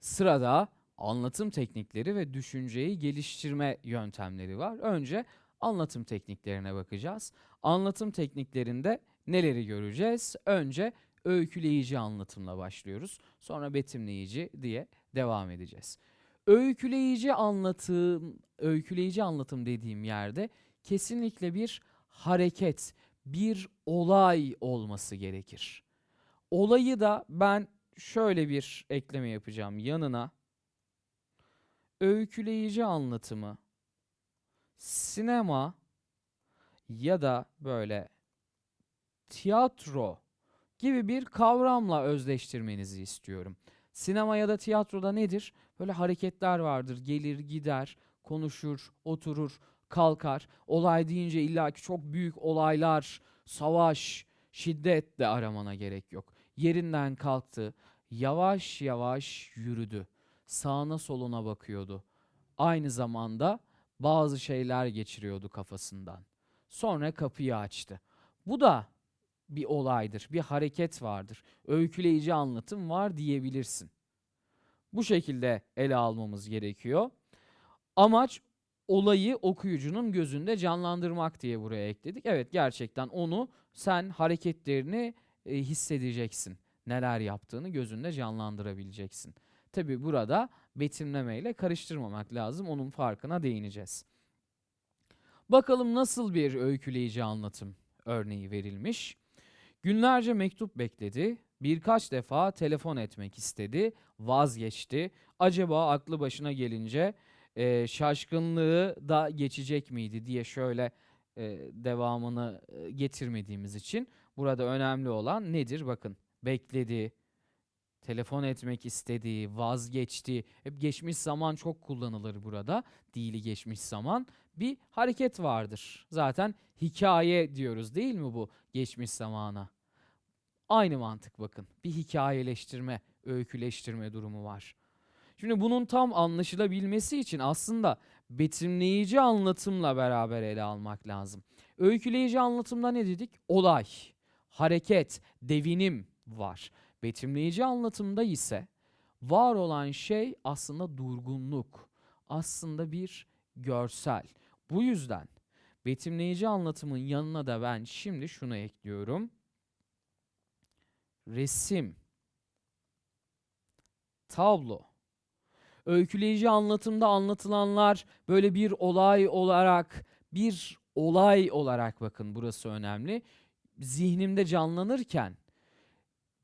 Sırada anlatım teknikleri ve düşünceyi geliştirme yöntemleri var. Önce anlatım tekniklerine bakacağız. Anlatım tekniklerinde neleri göreceğiz? Önce öyküleyici anlatımla başlıyoruz. Sonra betimleyici diye devam edeceğiz. Öyküleyici anlatım, öyküleyici anlatım dediğim yerde kesinlikle bir hareket, bir olay olması gerekir. Olayı da ben şöyle bir ekleme yapacağım yanına. Öyküleyici anlatımı sinema ya da böyle tiyatro gibi bir kavramla özdeştirmenizi istiyorum. Sinema ya da tiyatroda nedir? Böyle hareketler vardır. Gelir, gider, konuşur, oturur, kalkar. Olay deyince illaki çok büyük olaylar, savaş, şiddet de aramana gerek yok. Yerinden kalktı, yavaş yavaş yürüdü. Sağına soluna bakıyordu. Aynı zamanda bazı şeyler geçiriyordu kafasından. Sonra kapıyı açtı. Bu da bir olaydır, bir hareket vardır. Öyküleyici anlatım var diyebilirsin. Bu şekilde ele almamız gerekiyor. Amaç olayı okuyucunun gözünde canlandırmak diye buraya ekledik. Evet gerçekten onu sen hareketlerini e, hissedeceksin. Neler yaptığını gözünde canlandırabileceksin. Tabi burada betimlemeyle karıştırmamak lazım. Onun farkına değineceğiz. Bakalım nasıl bir öyküleyici anlatım örneği verilmiş. Günlerce mektup bekledi. Birkaç defa telefon etmek istedi. Vazgeçti. Acaba aklı başına gelince e, şaşkınlığı da geçecek miydi diye şöyle e, devamını e, getirmediğimiz için burada önemli olan nedir? Bakın bekledi, telefon etmek istedi, vazgeçti. Hep geçmiş zaman çok kullanılır burada. Dili geçmiş zaman. Bir hareket vardır. Zaten hikaye diyoruz değil mi bu geçmiş zamana? Aynı mantık bakın. Bir hikayeleştirme, öyküleştirme durumu var. Şimdi bunun tam anlaşılabilmesi için aslında betimleyici anlatımla beraber ele almak lazım. Öyküleyici anlatımda ne dedik? Olay, hareket, devinim var. Betimleyici anlatımda ise var olan şey aslında durgunluk, aslında bir görsel. Bu yüzden betimleyici anlatımın yanına da ben şimdi şunu ekliyorum. Resim, tablo. Öyküleyici anlatımda anlatılanlar böyle bir olay olarak, bir olay olarak bakın burası önemli. Zihnimde canlanırken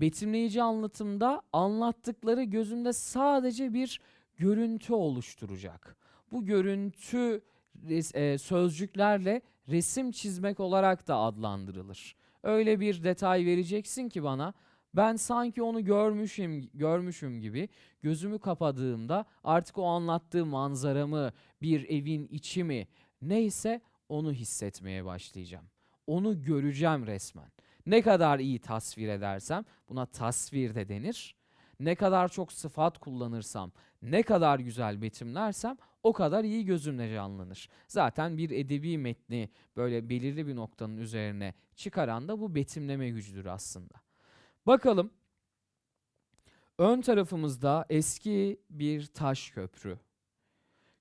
betimleyici anlatımda anlattıkları gözümde sadece bir görüntü oluşturacak. Bu görüntü e, sözcüklerle resim çizmek olarak da adlandırılır. Öyle bir detay vereceksin ki bana ben sanki onu görmüşüm görmüşüm gibi gözümü kapadığımda artık o anlattığı manzaramı, bir evin içi mi neyse onu hissetmeye başlayacağım. Onu göreceğim resmen. Ne kadar iyi tasvir edersem buna tasvir de denir. Ne kadar çok sıfat kullanırsam, ne kadar güzel betimlersem o kadar iyi gözümde canlanır. Zaten bir edebi metni böyle belirli bir noktanın üzerine çıkaran da bu betimleme gücüdür aslında. Bakalım. Ön tarafımızda eski bir taş köprü.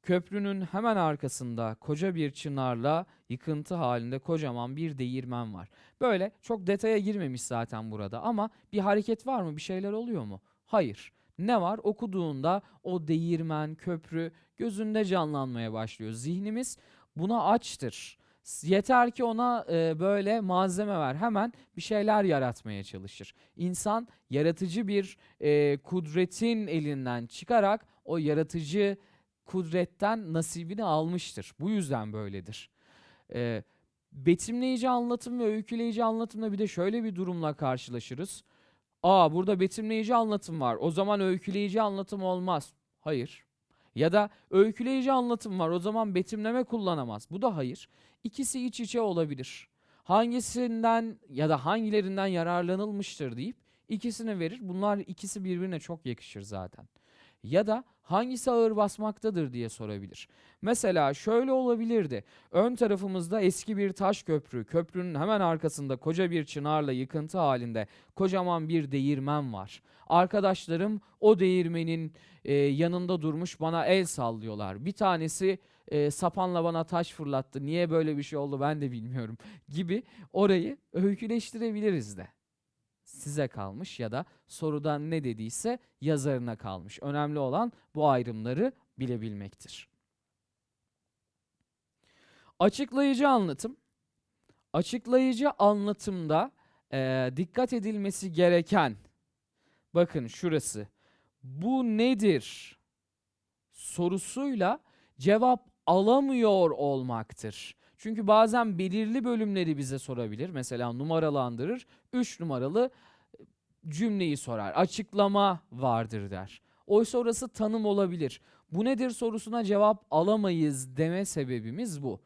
Köprünün hemen arkasında koca bir çınarla yıkıntı halinde kocaman bir değirmen var. Böyle çok detaya girmemiş zaten burada ama bir hareket var mı? Bir şeyler oluyor mu? Hayır. Ne var? Okuduğunda o değirmen, köprü gözünde canlanmaya başlıyor. Zihnimiz buna açtır. Yeter ki ona e, böyle malzeme ver. Hemen bir şeyler yaratmaya çalışır. İnsan yaratıcı bir e, kudretin elinden çıkarak o yaratıcı kudretten nasibini almıştır. Bu yüzden böyledir. E, betimleyici anlatım ve öyküleyici anlatımda bir de şöyle bir durumla karşılaşırız. Aa burada betimleyici anlatım var. O zaman öyküleyici anlatım olmaz. Hayır. Ya da öyküleyici anlatım var. O zaman betimleme kullanamaz. Bu da hayır. İkisi iç içe olabilir. Hangisinden ya da hangilerinden yararlanılmıştır deyip ikisini verir. Bunlar ikisi birbirine çok yakışır zaten. Ya da hangisi ağır basmaktadır diye sorabilir. Mesela şöyle olabilirdi. Ön tarafımızda eski bir taş köprü, köprünün hemen arkasında koca bir çınarla yıkıntı halinde kocaman bir değirmen var. Arkadaşlarım o değirmenin e, yanında durmuş bana el sallıyorlar. Bir tanesi e, sapanla bana taş fırlattı. Niye böyle bir şey oldu ben de bilmiyorum gibi orayı öyküleştirebiliriz de. Size kalmış ya da soruda ne dediyse yazarına kalmış. Önemli olan bu ayrımları bilebilmektir. Açıklayıcı anlatım. Açıklayıcı anlatımda e, dikkat edilmesi gereken bakın şurası. Bu nedir sorusuyla cevap alamıyor olmaktır. Çünkü bazen belirli bölümleri bize sorabilir. Mesela numaralandırır. 3 numaralı cümleyi sorar. Açıklama vardır der. Oysa orası tanım olabilir. Bu nedir sorusuna cevap alamayız deme sebebimiz bu.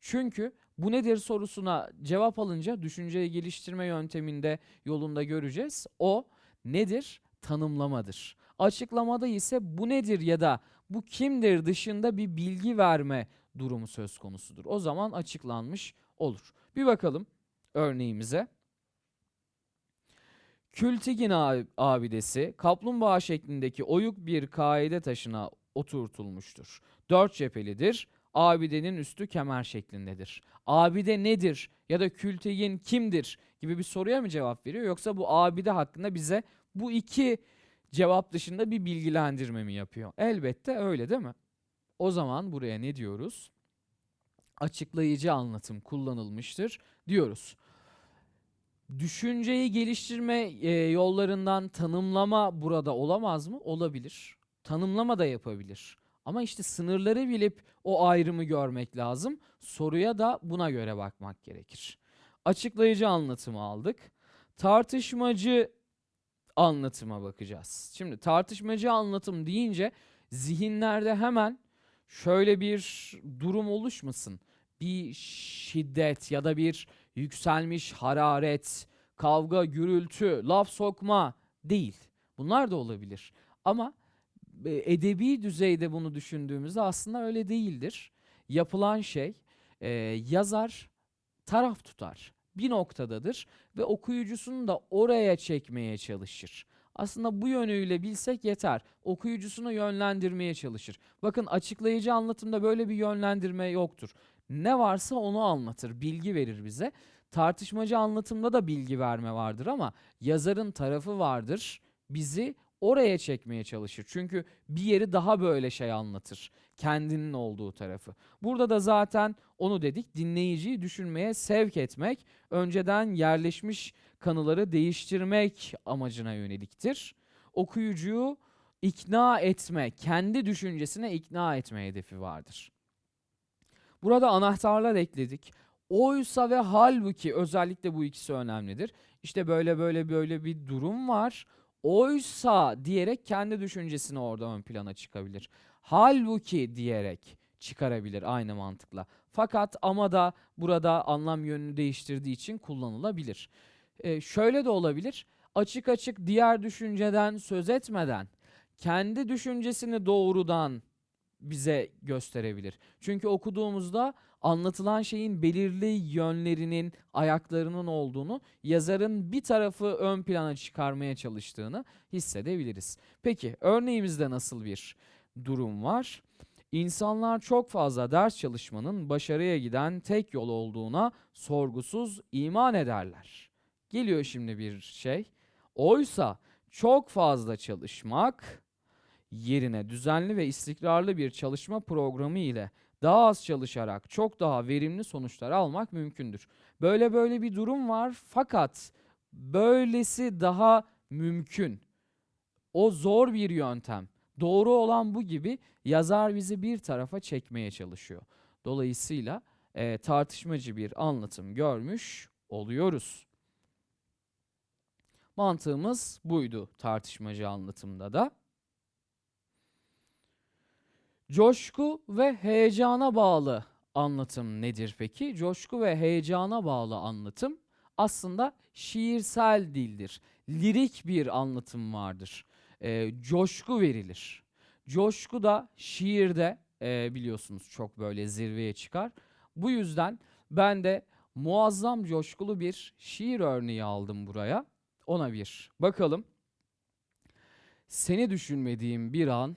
Çünkü bu nedir sorusuna cevap alınca düşünceyi geliştirme yönteminde yolunda göreceğiz. O nedir? Tanımlamadır. Açıklamada ise bu nedir ya da bu kimdir dışında bir bilgi verme durumu söz konusudur. O zaman açıklanmış olur. Bir bakalım örneğimize. Kültigin ab- abidesi kaplumbağa şeklindeki oyuk bir kaide taşına oturtulmuştur. Dört cephelidir. Abidenin üstü kemer şeklindedir. Abide nedir ya da Kültigin kimdir gibi bir soruya mı cevap veriyor yoksa bu abide hakkında bize bu iki cevap dışında bir bilgilendirme mi yapıyor? Elbette öyle değil mi? O zaman buraya ne diyoruz? Açıklayıcı anlatım kullanılmıştır diyoruz. Düşünceyi geliştirme e, yollarından tanımlama burada olamaz mı? Olabilir. Tanımlama da yapabilir. Ama işte sınırları bilip o ayrımı görmek lazım. Soruya da buna göre bakmak gerekir. Açıklayıcı anlatımı aldık. Tartışmacı anlatıma bakacağız. Şimdi tartışmacı anlatım deyince zihinlerde hemen şöyle bir durum oluşmasın. Bir şiddet ya da bir yükselmiş hararet, kavga, gürültü, laf sokma değil. Bunlar da olabilir. Ama e, edebi düzeyde bunu düşündüğümüzde aslında öyle değildir. Yapılan şey e, yazar taraf tutar. Bir noktadadır ve okuyucusunu da oraya çekmeye çalışır. Aslında bu yönüyle bilsek yeter. Okuyucusunu yönlendirmeye çalışır. Bakın açıklayıcı anlatımda böyle bir yönlendirme yoktur. Ne varsa onu anlatır, bilgi verir bize. Tartışmacı anlatımda da bilgi verme vardır ama yazarın tarafı vardır. Bizi oraya çekmeye çalışır. Çünkü bir yeri daha böyle şey anlatır. Kendinin olduğu tarafı. Burada da zaten onu dedik dinleyiciyi düşünmeye sevk etmek, önceden yerleşmiş kanıları değiştirmek amacına yöneliktir. Okuyucuyu ikna etme, kendi düşüncesine ikna etme hedefi vardır. Burada anahtarlar ekledik. Oysa ve halbuki özellikle bu ikisi önemlidir. İşte böyle böyle böyle bir durum var. Oysa diyerek kendi düşüncesini orada ön plana çıkabilir. Halbuki diyerek çıkarabilir aynı mantıkla. Fakat ama da burada anlam yönünü değiştirdiği için kullanılabilir. Ee, şöyle de olabilir. Açık açık diğer düşünceden söz etmeden kendi düşüncesini doğrudan bize gösterebilir. Çünkü okuduğumuzda anlatılan şeyin belirli yönlerinin, ayaklarının olduğunu, yazarın bir tarafı ön plana çıkarmaya çalıştığını hissedebiliriz. Peki örneğimizde nasıl bir durum var? İnsanlar çok fazla ders çalışmanın başarıya giden tek yol olduğuna sorgusuz iman ederler. Geliyor şimdi bir şey. Oysa çok fazla çalışmak yerine düzenli ve istikrarlı bir çalışma programı ile daha az çalışarak çok daha verimli sonuçlar almak mümkündür. Böyle böyle bir durum var fakat böylesi daha mümkün. O zor bir yöntem. Doğru olan bu gibi yazar bizi bir tarafa çekmeye çalışıyor. Dolayısıyla e, tartışmacı bir anlatım görmüş oluyoruz. Mantığımız buydu tartışmacı anlatımda da. Coşku ve heyecana bağlı anlatım nedir peki? Coşku ve heyecana bağlı anlatım aslında şiirsel dildir. Lirik bir anlatım vardır. e, coşku verilir. Coşku da şiirde e, biliyorsunuz çok böyle zirveye çıkar. Bu yüzden ben de muazzam coşkulu bir şiir örneği aldım buraya. Ona bir bakalım. Seni düşünmediğim bir an,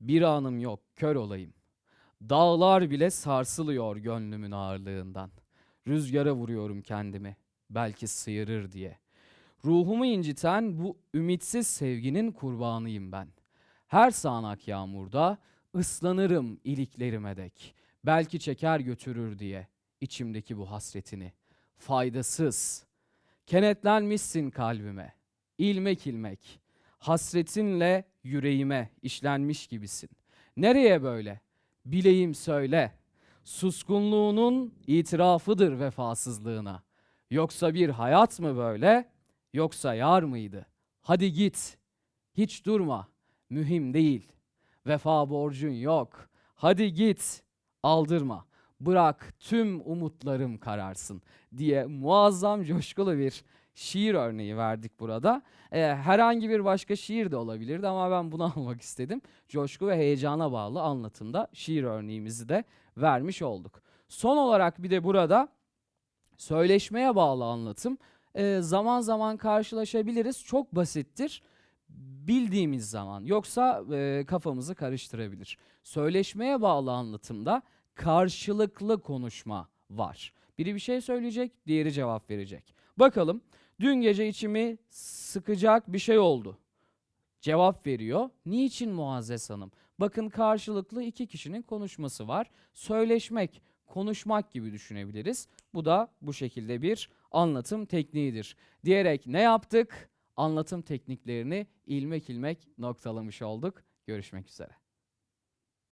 bir anım yok kör olayım. Dağlar bile sarsılıyor gönlümün ağırlığından. Rüzgara vuruyorum kendimi, belki sıyırır diye. Ruhumu inciten bu ümitsiz sevginin kurbanıyım ben. Her sağanak yağmurda ıslanırım iliklerime dek. Belki çeker götürür diye içimdeki bu hasretini. Faydasız. Kenetlenmişsin kalbime. ilmek ilmek. Hasretinle yüreğime işlenmiş gibisin. Nereye böyle? Bileyim söyle. Suskunluğunun itirafıdır vefasızlığına. Yoksa bir hayat mı böyle? Yoksa yar mıydı? Hadi git. Hiç durma. Mühim değil. Vefa borcun yok. Hadi git. Aldırma. Bırak tüm umutlarım kararsın diye muazzam coşkulu bir şiir örneği verdik burada. Ee, herhangi bir başka şiir de olabilirdi ama ben bunu almak istedim. Coşku ve heyecana bağlı anlatımda şiir örneğimizi de vermiş olduk. Son olarak bir de burada söyleşmeye bağlı anlatım e, zaman zaman karşılaşabiliriz. Çok basittir bildiğimiz zaman yoksa e, kafamızı karıştırabilir. Söyleşmeye bağlı anlatımda karşılıklı konuşma var. Biri bir şey söyleyecek, diğeri cevap verecek. Bakalım dün gece içimi sıkacak bir şey oldu. Cevap veriyor. Niçin Muazzez Hanım? Bakın karşılıklı iki kişinin konuşması var. Söyleşmek, konuşmak gibi düşünebiliriz. Bu da bu şekilde bir anlatım tekniğidir. Diyerek ne yaptık? Anlatım tekniklerini ilmek ilmek noktalamış olduk. Görüşmek üzere.